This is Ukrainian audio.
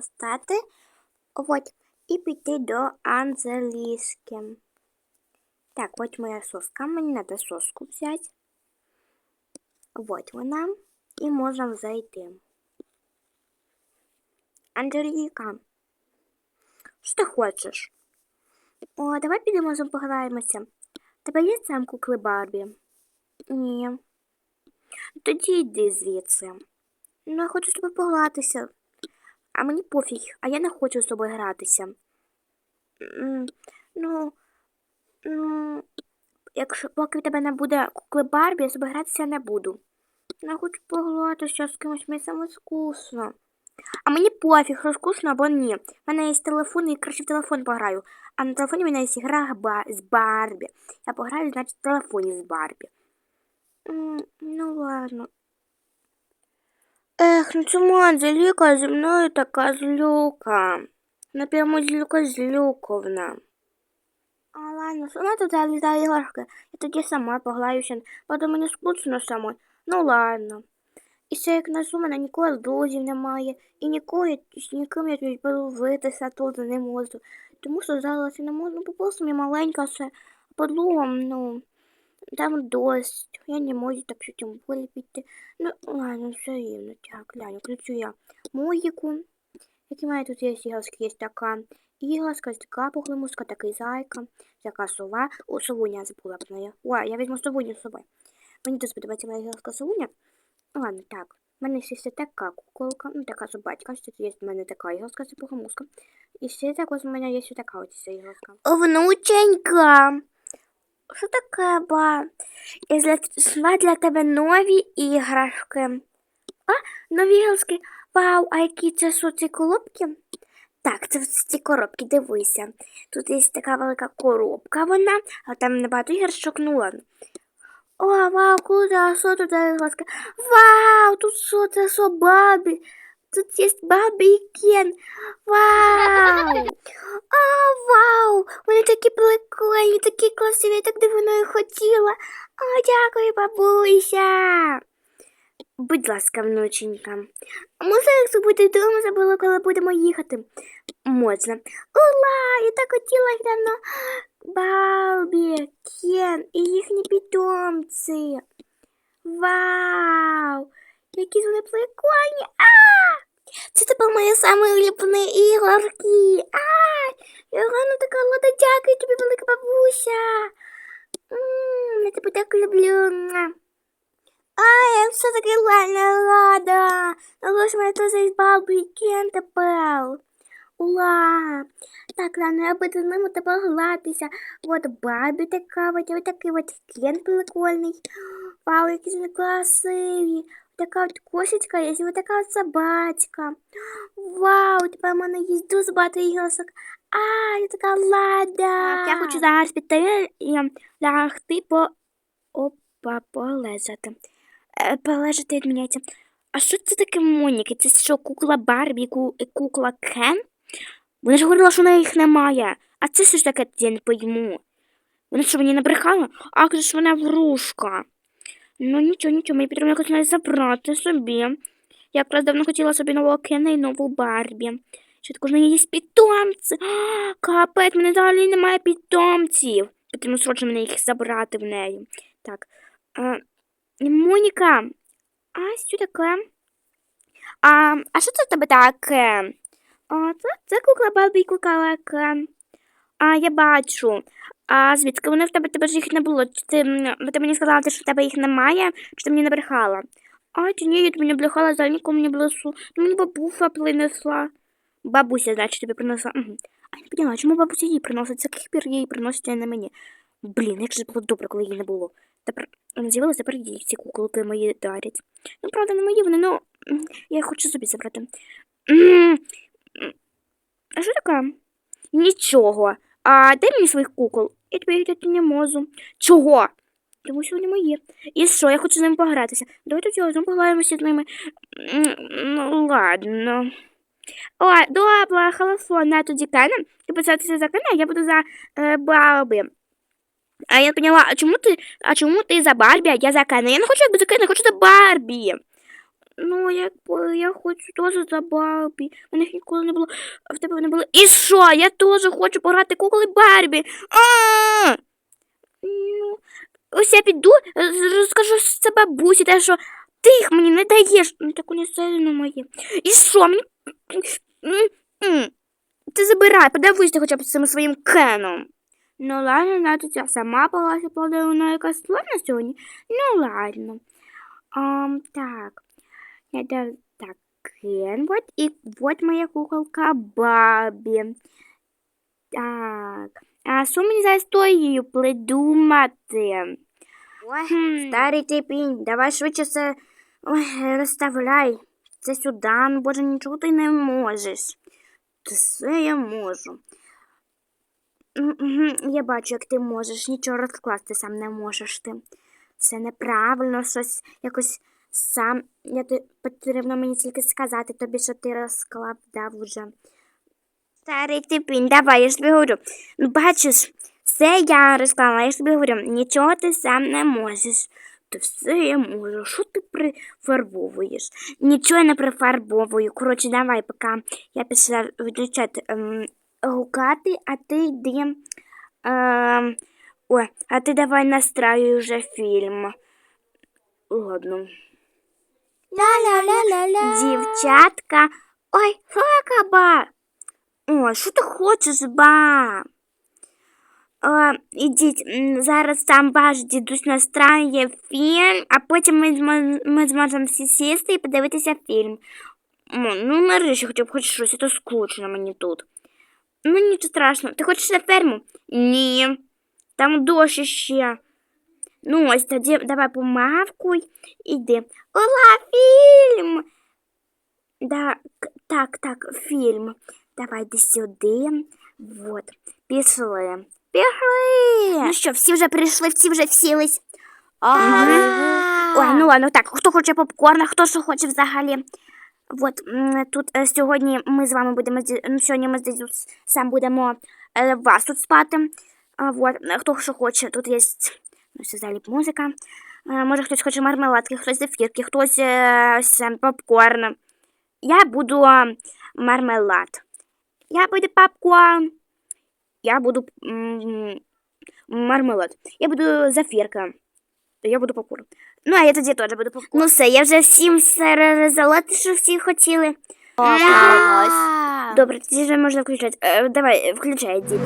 встати. От, і піти до Анжеліски. Так, от моя соска. Мені треба соску взяти. Вот вона. І можемо зайти. Анжеліка, що ти хочеш? О, давай підемо разом пограємося. Тебе є сам кукли Барбі? Ні. Тоді йди звідси. Ну, я хочу з тобою погратися. А мені пофіг, а я не хочу з тобою гратися. Ну, ну, якщо поки в тебе не буде кукли Барбі, я з тобою гратися не буду. Я хочу погратися з кимось, мені саме скучно. А мені пофіг, що скучно або ні. У мене є телефон, і краще в телефон пограю. А на телефоні в мене є гра з Барбі. Я пограю, значить, в телефоні з Барбі. Ну ладно. Ех, ну чому Анжеліка зі мною така злюка? Напрямо злюка злюковна. А ладно, сама туди літає іграшки. Я тоді сама пограюся, бо мені скучно самой. Ну ладно. І ще як на мене ніколи друзів немає, і ніколи з ніким я тут подивитися тут не можу. Тому що зараз я не можу, бо просто я маленька ще подруга, ну, там дощ, я не можу так що тим болі піти. Ну, ладно, все рівно, так, глянь, включу я музику. Які мене тут є іграшки, є така іграшка, така погремушка, такий зайка, така сова. О, совуня забула про неї. О, я візьму совуню з собою. Мені дуже подобається моя іграшка совуня. Ладно, так. У мене ще є така куколка, ну така собачка, що тут є в мене така іграшка, це погремушка. І ще також у мене є така ось іграшка. Внученька! Що таке, ба? Я знайшла для тебе нові іграшки. А, нові іграшки. Вау, а які це що, коробки? Так, це ці коробки, дивися. Тут є така велика коробка вона, а там небагато іграшок, ну ладно. О, вау, круто, а що тут за іграшка? Вау, тут що, це що? Тут Барбі і Кен. Вау! А, вау! Вони такі прикольні, такі красиві, я так давно їх хотіла. О, дякую, бабуся. Будь ласка, внученька. Можна, якщо буде вдома, забула, коли будемо їхати? Можна. Ура! Я так хотіла їх давно. Барбі, Кен і їхні питомці. Вау! Які вони прикольні! А! Це тепер мої самі улюблені ігорки. Ай! Ірина така лада, дякую тобі, велика бабуся. М, Я тебе так люблю. Ай, я все таки ладно рада. Ж мене теж із бабу і Кен тепер. Ура! Так, ладно, я буду з ними тепер гратися. От Барбі така, от, от такий от Кен прикольний. Вау, які вони красиві. Така от кошечка є, і така от собачка. Вау, тепер в мене є дуже багато іграшок. А, я така лада. Я хочу зараз піти і лягти по опа, полежати. Е, полежати відміняється. А що це таке Моніки? Це що, кукла Барбі, і кукла Кен? Вона ж говорила, що в їх немає. А це що ж таке, я не пойму. Вона що, мені набрехала? А це ж вона врушка. Ну нічого, нічого, мені потрібно якось навіть забрати собі. Я якраз давно хотіла собі нового Кена і нову Барбі. Що також неї є питомці. А, Капець, мене взагалі немає питомців. Потрібно срочно мене їх забрати в неї. Так. А, Моніка, а що таке? А, а що це в тебе таке? А, це, це кукла Барбі і кукла Кен. А, я бачу. А звідки вони в тебе тебе ж їх не було? Чи ти, ти мені сказала, що в тебе їх немає, чи ти мені набрехала? А, чи ні, я тобі не брехала, за нікому не блесу. Мені бабуся принесла. Бабуся, значить, тобі принесла. Угу. А я не поняла, чому бабуся їй приносить? З яких пір їй приносить, а не мені? Блін, як же було добре, коли її не було. Тепер вона з'явилася, тепер їй ці куколки мої дарять. Ну, правда, не мої вони, ну, я хочу собі забрати. А що таке? Нічого. А дай мені своїх кукол. Я тобі їх дати не можу. Чого? Тому що вони мої. І що, я хочу з ними погратися. Давай тоді разом пограємося з ними. Ну, ладно. О, добре, хорошо, на тоді Кена. Ти писатися за Кена, я буду за е, Барбі. А я поняла, а чому ти, а чому ти за Барбі, а я за Кена? Я не хочу за Кена, я хочу за Барбі. Ну, як я хочу теж за Барбі. У них ніколи не було, а в тебе не було. І що? Я теж хочу пограти кукли Барбі. Ну, ось я піду, е, розкажу це бабусі, те, що ти їх мені не даєш. Ну, так вони сильно мої. І що? Мені... Ти забирай, подивися хоча б цим своїм кеном. Ну ладно, значить, я сама палася, падаю, вона якась складна сьогодні. Ну ладно. Um, так. Это так, Кен, вот, и вот моя куколка Барбі. Так. А що мені за історію придумати? Ой, Хм. старий типінь, давай швидше це ой, розставляй. Це сюди, ну боже, нічого ти не можеш. Все я можу. Я бачу, як ти можеш, нічого розкласти сам не можеш ти. Це неправильно, щось якось сам. Я ти потрібно мені тільки сказати тобі, що ти розклав вже. Старий ти пінь, давай, я ж тобі говорю. Ну, бачиш, все я розклала, я ж тобі говорю, нічого ти сам не можеш. То все я можу. Що ти прифарбовуєш? Нічого я не прифарбовую. Коротше, давай, поки я пішла виключати ем, гукати, а ти йди. Ем, ой, а ти давай настраюй вже фільм. Ладно. Ля-ля-ля-ля-ля. Дівчатка. Ой, факаба. О, що ти хочеш, ба? О, ідіть, зараз там ваш дідусь настраює фільм, а потім ми, ми зможемо всі сісти і подивитися фільм. О, ну, нарешті хоча б хоч щось, а то скучно мені тут. Ну, нічого страшного. Ти хочеш на ферму? Ні. Там дощ ще. Ну, ось тоді давай помавкуй, іди. Ура, фільм! Да, так, так, фільм. Давай йди сюди. Вот. Пішли. Пішли. Ну що, всі вже прийшли, всі вже всілись. Ага. Ой, ну ладно, так, хто хоче попкорн, а хто що хоче взагалі. От тут е, сьогодні ми з вами будемо ну, сьогодні ми з дідусь сам будемо е, вас тут спати. А, вот, хто що хоче, тут є ну, все музика. Е, може хтось хоче мармеладки, хтось зефірки, хтось е, ось, попкорн. Я буду е, мармелад. Я буду попкорн. Я буду мармелад. Я буду зефірка. Я буду попкорн. Ну, а я тоді теж буду попкорн. Ну все, я вже всім те, що всі хотіли. Добре, тоді вже можна включати. Давай, включай, дід.